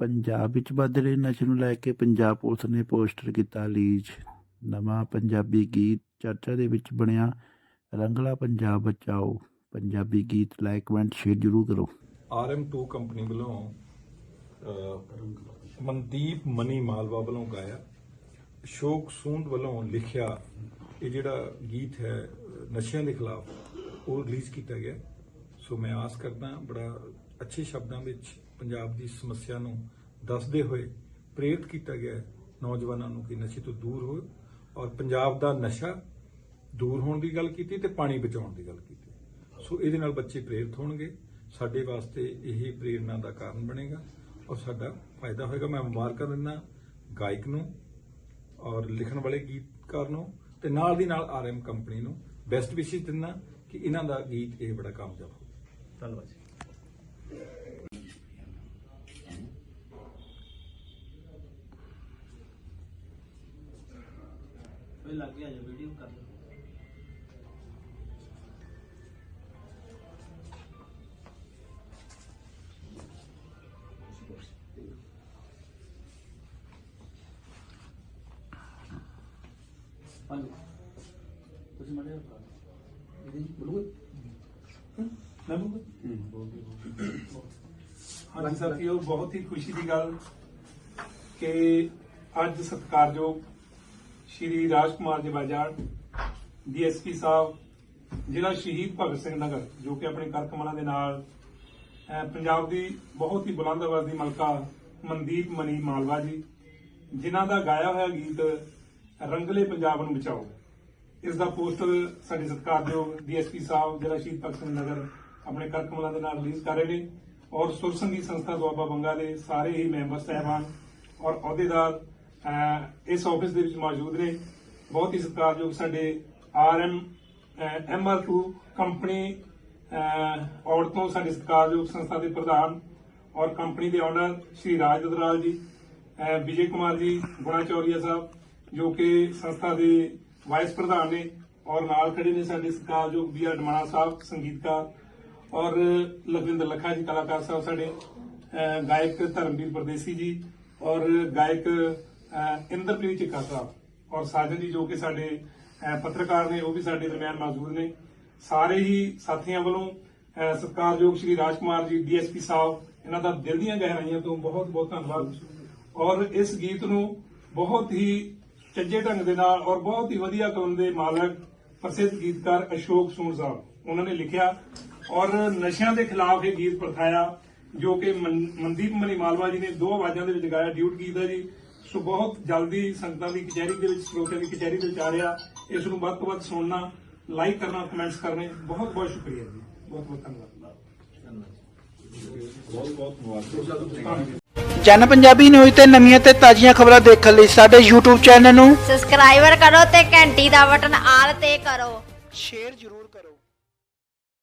ਪੰਜਾਬ ਵਿੱਚ ਵੱਧ ਰਹੇ ਨਸ਼ੇ ਨੂੰ ਲੈ ਕੇ ਪੰਜਾਬ ਪੁਲਿਸ ਨੇ ਪੋਸਟਰ ਕੀਤਾ ਰਿਲੀਜ਼। ਨਵਾਂ ਪੰਜਾਬੀ ਗੀਤ ਚਰਚਾ ਦੇ ਵਿੱਚ ਬਣਿਆ, ਰੰਗਲਾ ਪੰਜਾਬ ਬਚਾਓ। ਪੰਜਾਬੀ ਗੀਤ ਲਾਈਕ ਕਮੈਂਟ ਸ਼ੇਅਰ ਜ਼ਰੂਰ ਕਰੋ। RM2 ਕੰਪਨੀ ਵੱਲੋਂ ਮਨਦੀਪ ਮਨੀ ਮਾਲਵਾ ਵੱਲੋਂ ਗਾਇਆ। ਅਸ਼ੋਕ ਸੂੰਦ ਵੱਲੋਂ ਲਿਖਿਆ ਇਹ ਜਿਹੜਾ ਗੀਤ ਹੈ, ਨਸ਼ਿਆਂ ਦੇ ਖਿਲਾਫ, ਉਹ ਰਿਲੀਜ਼ ਕੀਤਾ ਗਿਆ। ਸੋ ਮੈਂ ਆਸ ਕਰਦਾ ਬੜਾ ਅੱਛੇ ਸ਼ਬਦਾਂ ਵਿੱਚ ਪੰਜਾਬ ਦੀ ਸਮੱਸਿਆ ਨੂੰ ਦੱਸਦੇ ਹੋਏ ਪ੍ਰੇਰਿਤ ਕੀਤਾ ਗਿਆ ਨੌਜਵਾਨਾਂ ਨੂੰ ਕਿ ਨਸ਼ੇ ਤੋਂ ਦੂਰ ਹੋ ਔਰ ਪੰਜਾਬ ਦਾ ਨਸ਼ਾ ਦੂਰ ਹੋਣ ਦੀ ਗੱਲ ਕੀਤੀ ਤੇ ਪਾਣੀ ਬਚਾਉਣ ਦੀ ਗੱਲ ਕੀਤੀ। ਸੋ ਇਹਦੇ ਨਾਲ ਬੱਚੇ ਪ੍ਰੇਰਿਤ ਹੋਣਗੇ, ਸਾਡੇ ਵਾਸਤੇ ਇਹ ਪ੍ਰੇਰਨਾ ਦਾ ਕਾਰਨ ਬਣੇਗਾ ਔਰ ਸਾਡਾ ਫਾਇਦਾ ਹੋਏਗਾ। ਮੈਂ ਮੁਬਾਰਕਾਂ ਦਿੰਦਾ ਗਾਇਕ ਨੂੰ ਔਰ ਲਿਖਣ ਵਾਲੇ ਗੀਤਕਾਰ ਨੂੰ ਤੇ ਨਾਲ ਦੀ ਨਾਲ ਆਰਐਮ ਕੰਪਨੀ ਨੂੰ ਬੈਸਟ ਵਿਸ਼ੇਸ ਦਿੰਦਾ ਕਿ ਇਹਨਾਂ ਦਾ ਗੀਤ ਇਹ ਬੜਾ ਕਾਮਯਾਬ ਹੋਵੇ। ਧੰਨਵਾਦ ਓਏ ਲੱਗ ਗਿਆ ਜੋ ਵੀਡੀਓ ਕਰ ਲਓ। ਹਾਂਜੀ। ਤੁਸੀਂ ਮੜੇ ਇਹਦੀ ਬੋਲੂਗੇ ਮੈਂ ਬੋਲੂਗਾ? ਹਾਂਜੀ ਸਾਥੀਓ ਬਹੁਤ ਹੀ ਖੁਸ਼ੀ ਦੀ ਗੱਲ ਕਿ ਅੱਜ ਸਤਿਕਾਰਯੋਗ ਸ਼੍ਰੀ ਰਾਜਕੁਮਾਰ ਜੀ ਬਾਜਾਰ ਡੀਐਸਪੀ ਸਾਹਿਬ, ਜ਼ਿਲ੍ਹਾ ਸ਼ਹੀਦ ਭਗਤ ਸਿੰਘ ਨਗਰ, ਜੋ ਕਿ ਆਪਣੇ ਕਰਕਮਲਾਂ ਦੇ ਨਾਲ ਪੰਜਾਬ ਦੀ ਬਹੁਤ ਹੀ ਬੁਲੰਦ ਆਵਾਜ਼ ਦੀ ਮਲਕਾ ਮਨਦੀਪ ਮਨੀ ਮਾਲਵਾ ਜੀ, ਜਿਨ੍ਹਾਂ ਦਾ ਗਾਇਆ ਹੋਇਆ ਗੀਤ ਰੰਗਲੇ ਪੰਜਾਬ ਨੂੰ ਬਚਾਓ। ਇਸ ਦਾ ਪੋਸਟਰ ਸਾਡੇ ਸਤਿਕਾਰਯੋਗ ਡੀਐਸਪੀ ਸਾਹਿਬ, ਜ਼ਿਲ੍ਹਾ ਸ਼ਹੀਦ ਭਗਤ ਸਿੰਘ ਨਗਰ ਆਪਣੇ ਕਰਕਮਲਾਂ ਦੇ ਨਾਲ ਰਿਲੀਜ਼ ਕਰ ਰਹੇ ਨੇ ਔਰ ਸੁਰ ਸੰਗੀਤ ਸੰਸਥਾ ਦੁਆਬਾ ਬੰਗਾ ਦੇ ਸਾਰੇ ਹੀ ਮੈਂਬਰ ਸਹਿਬਾਨ ਔਰ ਅਹੁਦੇਦਾਰ ਇਸ ਆਫਿਸ ਦੇ ਵਿੱਚ ਮੌਜੂਦ ਨੇ। ਬਹੁਤ ਹੀ ਸਤਿਕਾਰਯੋਗ ਸਾਡੇ ਆਰਐਮ ਐਮਆਰ2 ਕੰਪਨੀ ਅਹ, ਔਰ ਤੋਂ ਸਾਡੇ ਸਤਿਕਾਰਯੋਗ ਸੰਸਥਾ ਦੇ ਪ੍ਰਧਾਨ ਔਰ ਕੰਪਨੀ ਦੇ ਓਨਰ ਸ਼੍ਰੀ ਰਾਜ ਦਦਰਾਲ ਜੀ ਵਿਜੇ ਕੁਮਾਰ ਜੀ ਗੁਣਾਚੌਰੀਆ ਸਾਹਿਬ ਜੋ ਕਿ ਸੰਸਥਾ ਦੇ ਵਾਈਸ ਪ੍ਰਧਾਨ ਨੇ ਔਰ ਨਾਲ ਖੜੇ ਨੇ ਸਾਡੇ ਸਤਿਕਾਰਯੋਗ ਬੀ ਆਰ ਡਮਾਣਾ ਸਾਹਿਬ ਸੰਗੀਤਕਾਰ ਔਰ ਲਖਵਿੰਦਰ ਲੱਖਾ ਜੀ ਕਲਾਕਾਰ ਸਾਹਿਬ ਸਾਡੇ ਗਾਇਕ ਧਰਮਵੀਰ ਪਰਦੇਸੀ ਜੀ ਔਰ ਗਾਇਕ ਇੰਦਰਪ੍ਰੀਤ ਚਿੱਕਾ ਸਾਹਿਬ ਔਰ ਸਾਜਨ ਜੀ ਜੋ ਕਿ ਸਾਡੇ ਪੱਤਰਕਾਰ ਨੇ, ਉਹ ਵੀ ਸਾਡੇ ਦਰਮਿਆਨ ਮੌਜੂਦ ਨੇ। ਸਾਰੇ ਹੀ ਸਾਥੀਆਂ ਵੱਲੋਂ ਸਤਿਕਾਰਯੋਗ ਸ਼੍ਰੀ ਰਾਜਕੁਮਾਰ ਜੀ, ਡੀਐਸਪੀ ਸਾਹਿਬ, ਇਹਨਾਂ ਦਾ ਦਿਲ ਦੀਆਂ ਗਹਿਰਾਈਆਂ ਤੋਂ ਬਹੁਤ ਬਹੁਤ ਧੰਨਵਾਦ। ਔਰ ਇਸ ਗੀਤ ਨੂੰ ਬਹੁਤ ਹੀ ਚੱਜੇ ਢੰਗ ਦੇ ਨਾਲ ਔਰ ਬਹੁਤ ਹੀ ਵਧੀਆ ਕਲਮ ਦੇ ਮਾਲਕ ਪ੍ਰਸਿੱਧ ਗੀਤਕਾਰ ਅਸ਼ੋਕ ਸੂਰ ਸਾਹਿਬ, ਉਹਨਾਂ ਨੇ ਲਿਖਿਆ। ਔਰ ਨਸ਼ਿਆਂ ਦੇ ਖਿਲਾਫ ਇਹ ਗੀਤ ਪਰਖਾਇਆ ਜੋ ਕਿ ਮਨਦੀਪ ਮਨੀ ਮਾਲਵਾ ਜੀ ਨੇ ਦੋ ਆਵਾਜ਼ਾਂ ਦੇ ਵਿੱਚ ਗਾਇਆ। ਡਿਊਟ ਗੀਤ ਹੈ ਜੀ। ਸੋ ਬਹੁਤ ਜਲਦੀ ਸੰਗਤਾਂ ਦੀ ਕਚਹਿਰੀ ਦੇ ਵਿੱਚ ਸਰੋਤਿਆਂ ਦੀ ਕਚਹਿਰੀ ਦੇ ਵਿੱਚ ਆ ਰਿਹਾ। ਇਸ ਨੂੰ ਵੱਧ ਤੋਂ ਵੱਧ ਸੁਣਨਾ ਲਾਈਕ ਕਰਨਾ ਕਮੈਂਟਸ ਕਰਨੇ। ਬਹੁਤ ਬਹੁਤ ਸ਼ੁਕਰੀਆ ਜੀ। ਬਹੁਤ ਬਹੁਤ ਧੰਨਵਾਦ। ਬਹੁਤ ਬਹੁਤ ਮੁਬਾਰਕਾਂ ਜਨ ਪੰਜਾਬੀ ਨਿਊਜ਼ ਤੇ ਨਵੀਆਂ ਤੇ ਤਾਜ਼ੀਆਂ ਖਬਰਾਂ ਦੇਖਣ ਲਈ ਸਾਡੇ YouTube ਚੈਨਲ ਨੂੰ ਸਬਸਕ੍ਰਾਈਬਰ ਕਰੋ ਤੇ ਘੰਟੀ ਦਾ ਬਟਨ ਆਲ ਤੇ ਕਰੋ। ਸ਼ੇਅਰ ਜ਼ਰੂਰ